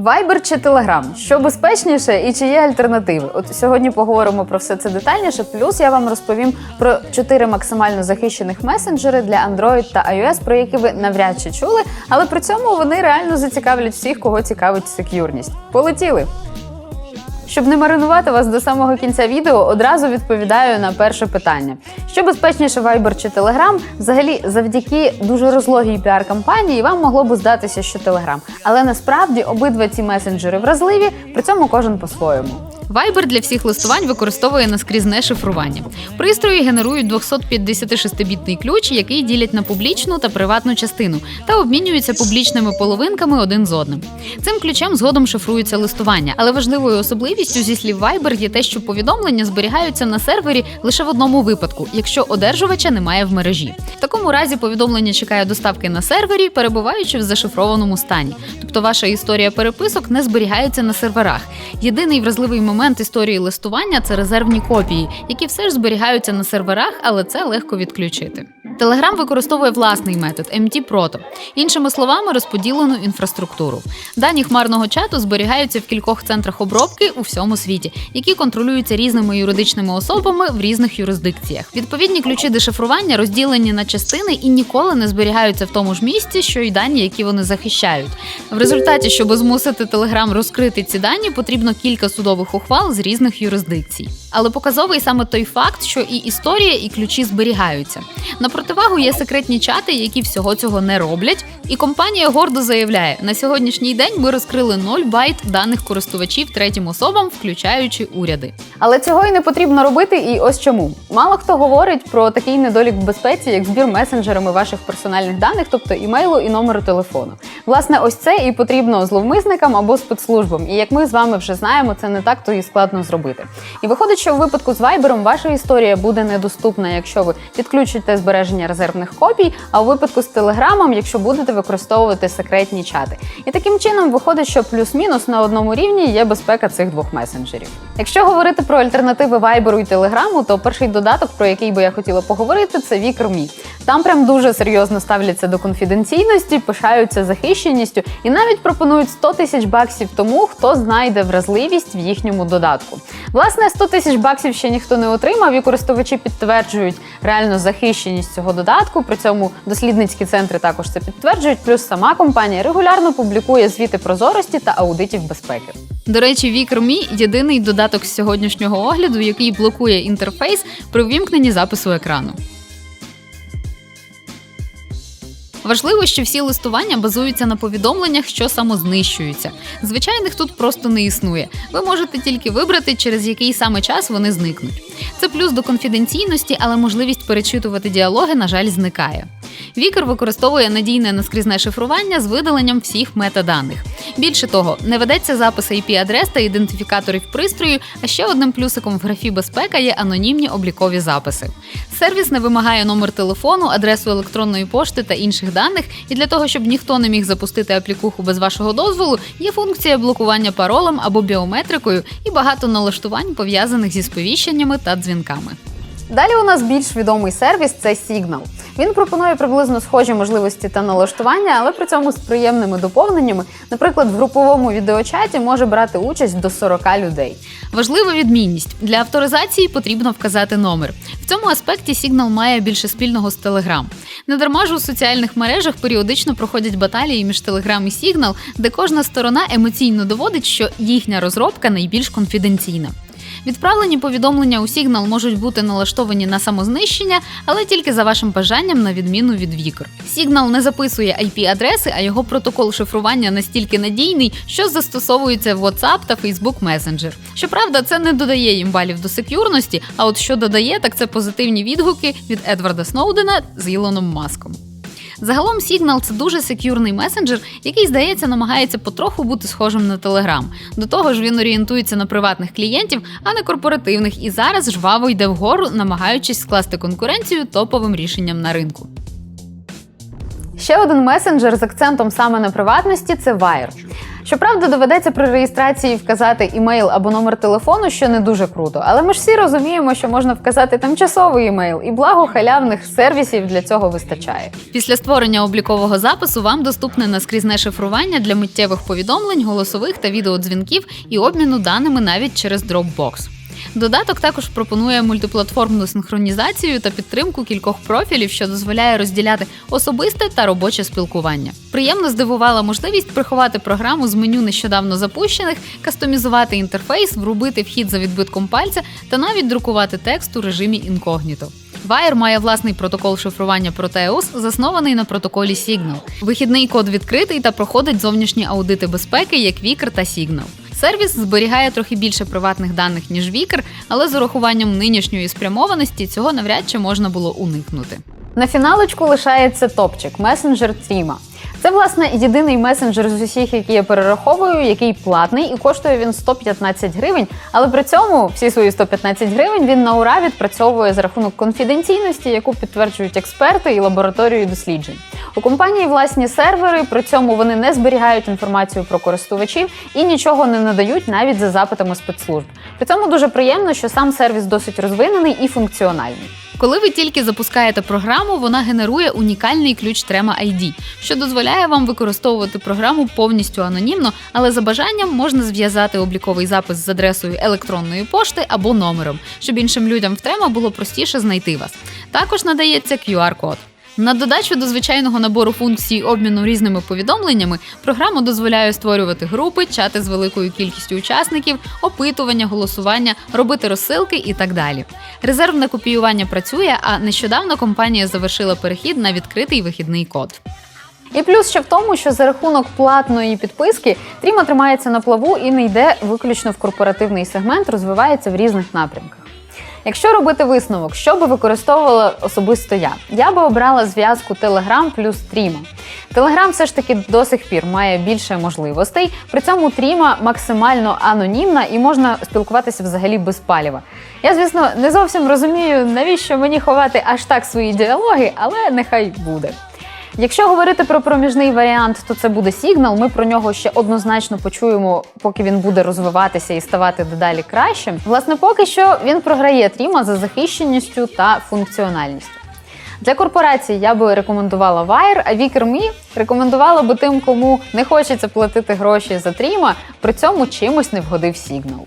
Viber чи Telegram? Що безпечніше і чи є альтернативи? От сьогодні поговоримо про все це детальніше. Плюс я вам розповім про чотири максимально захищених месенджери для Android та iOS, про які ви навряд чи чули, але при цьому вони реально зацікавлять всіх, кого цікавить сек'юрність. Полетіли! Щоб не маринувати вас до самого кінця відео, одразу відповідаю на перше питання: що безпечніше Viber чи Telegram? Взагалі, завдяки дуже розлогій піар-кампанії вам могло би здатися, що Telegram. Але насправді обидва ці месенджери вразливі, при цьому кожен по-своєму. Viber для всіх листувань використовує наскрізне шифрування. Пристрої генерують 256-бітний ключ, який ділять на публічну та приватну частину, та обмінюються публічними половинками один з одним. Цим ключем згодом шифрується листування, але важливою особливістю зі слів Viber є те, що повідомлення зберігаються на сервері лише в одному випадку, якщо одержувача немає в мережі. В такому разі повідомлення чекає доставки на сервері, перебуваючи в зашифрованому стані. Тобто ваша історія переписок не зберігається на серверах. Єдиний вразливий момент історії листування це резервні копії, які все ж зберігаються на серверах, але це легко відключити. Telegram використовує власний метод MT-Proto, іншими словами, розподілену інфраструктуру. Дані хмарного чату зберігаються в кількох центрах обробки у всьому світі, які контролюються різними юридичними особами в різних юрисдикціях. Відповідні ключі дешифрування розділені на частини і ніколи не зберігаються в тому ж місці, що й дані, які вони захищають. В результаті, щоб змусити Telegram розкрити ці дані, потрібно кілька судових ухвал з різних юрисдикцій. Але показовий саме той факт, що і історія, і ключі зберігаються. На противагу є секретні чати, які всього цього не роблять. І компанія гордо заявляє: на сьогоднішній день ми розкрили 0 байт даних користувачів третім особам, включаючи уряди. Але цього і не потрібно робити, і ось чому. Мало хто говорить про такий недолік в безпеці, як збір месенджерами ваших персональних даних, тобто імейлу і номеру телефону. Власне, ось це і потрібно зловмисникам або спецслужбам. І як ми з вами вже знаємо, це не так то і складно зробити. І виходить, що у випадку з Viber ваша історія буде недоступна, якщо ви підключите збереження резервних копій, а у випадку з Телеграмом, якщо будете використовувати секретні чати. І таким чином виходить, що плюс-мінус на одному рівні є безпека цих двох месенджерів. Якщо говорити про альтернативи Viber і Телеграму, то перший додаток, про який би я хотіла поговорити, це Vicker.me. Там прям дуже серйозно ставляться до конфіденційності, пишаються захищеністю і навіть пропонують 100 тисяч баксів тому, хто знайде вразливість в їхньому додатку. Власне, 100 тисяч баксів ще ніхто не отримав, і користувачі підтверджують реальну захищеність цього додатку. При цьому дослідницькі центри також це підтверджують. Плюс сама компанія регулярно публікує звіти прозорості та аудитів безпеки. До речі, Vicker.me – єдиний додаток з сьогоднішнього огляду, який блокує інтерфейс при ввімкненні запису екрану. Важливо, що всі листування базуються на повідомленнях, що самознищуються. Звичайних тут просто не існує. Ви можете тільки вибрати, через який саме час вони зникнуть. Це плюс до конфіденційності, але можливість перечитувати діалоги, на жаль, зникає. Вікер використовує надійне наскрізне шифрування з видаленням всіх метаданих. Більше того, не ведеться запис IP-адрес та ідентифікаторів пристрою, а ще одним плюсиком в графі безпека є анонімні облікові записи. Сервіс не вимагає номер телефону, адресу електронної пошти та інших даних, і для того, щоб ніхто не міг запустити аплікуху без вашого дозволу, є функція блокування паролем або біометрикою і багато налаштувань пов'язаних зі сповіщеннями та дзвінками. Далі у нас більш відомий сервіс це Signal. Він пропонує приблизно схожі можливості та налаштування, але при цьому з приємними доповненнями. Наприклад, в груповому відеочаті може брати участь до 40 людей. Важлива відмінність для авторизації потрібно вказати номер. В цьому аспекті Signal має більше спільного з Telegram. Недарма ж у соціальних мережах періодично проходять баталії між Telegram і Signal, де кожна сторона емоційно доводить, що їхня розробка найбільш конфіденційна. Відправлені повідомлення у Signal можуть бути налаштовані на самознищення, але тільки за вашим бажанням, на відміну від Vicker. Signal не записує IP-адреси, а його протокол шифрування настільки надійний, що застосовується в WhatsApp та Facebook Messenger. Щоправда, це не додає їм балів до сек'юрності, а от що додає, так це позитивні відгуки від Едварда Сноудена з Ілоном Маском. Загалом Signal – це дуже сек'юрний месенджер, який, здається, намагається потроху бути схожим на Telegram. До того ж, він орієнтується на приватних клієнтів, а не корпоративних, і зараз жваво йде вгору, намагаючись скласти конкуренцію топовим рішенням на ринку. Ще один месенджер з акцентом саме на приватності це Wire. Щоправда, доведеться при реєстрації вказати імейл або номер телефону, що не дуже круто. Але ми ж всі розуміємо, що можна вказати тимчасовий імейл, і благо халявних сервісів для цього вистачає. Після створення облікового запису вам доступне наскрізне шифрування для миттєвих повідомлень, голосових та відеодзвінків і обміну даними навіть через Dropbox. Додаток також пропонує мультиплатформну синхронізацію та підтримку кількох профілів, що дозволяє розділяти особисте та робоче спілкування. Приємно здивувала можливість приховати програму з меню нещодавно запущених, кастомізувати інтерфейс, врубити вхід за відбитком пальця та навіть друкувати текст у режимі інкогніто. Wire має власний протокол шифрування Proteus, заснований на протоколі Signal. Вихідний код відкритий та проходить зовнішні аудити безпеки, як Vicker та Signal. Сервіс зберігає трохи більше приватних даних, ніж Вікер, але з урахуванням нинішньої спрямованості цього навряд чи можна було уникнути. На фіналочку лишається топчик месенджер Тріма. Це власне єдиний месенджер з усіх, які я перераховую, який платний, і коштує він 115 гривень. Але при цьому всі свої 115 гривень він на ура відпрацьовує за рахунок конфіденційності, яку підтверджують експерти і лабораторії досліджень. У компанії власні сервери, при цьому вони не зберігають інформацію про користувачів і нічого не надають навіть за запитами спецслужб. При цьому дуже приємно, що сам сервіс досить розвинений і функціональний. Коли ви тільки запускаєте програму, вона генерує унікальний ключ Trema ID, що дозволяє вам використовувати програму повністю анонімно, але за бажанням можна зв'язати обліковий запис з адресою електронної пошти або номером, щоб іншим людям в Trema було простіше знайти вас. Також надається QR-код. На додачу до звичайного набору функцій обміну різними повідомленнями, програма дозволяє створювати групи, чати з великою кількістю учасників, опитування, голосування, робити розсилки і так далі. Резервне копіювання працює, а нещодавно компанія завершила перехід на відкритий вихідний код. І плюс ще в тому, що за рахунок платної підписки Тріма тримається на плаву і не йде виключно в корпоративний сегмент, розвивається в різних напрямках. Якщо робити висновок, що би використовувала особисто я, я би обрала зв'язку Telegram плюс Тріма. Telegram все ж таки до сих пір має більше можливостей. При цьому Тріма максимально анонімна і можна спілкуватися взагалі без паліва. Я, звісно, не зовсім розумію, навіщо мені ховати аж так свої діалоги, але нехай буде. Якщо говорити про проміжний варіант, то це буде сигнал. Ми про нього ще однозначно почуємо, поки він буде розвиватися і ставати дедалі кращим. Власне, поки що він програє Тріма за захищеністю та функціональністю. Для корпорацій я би рекомендувала Wire, а Vicker.me рекомендувала би тим, кому не хочеться платити гроші за Тріма, при цьому чимось не вгодив сигнал.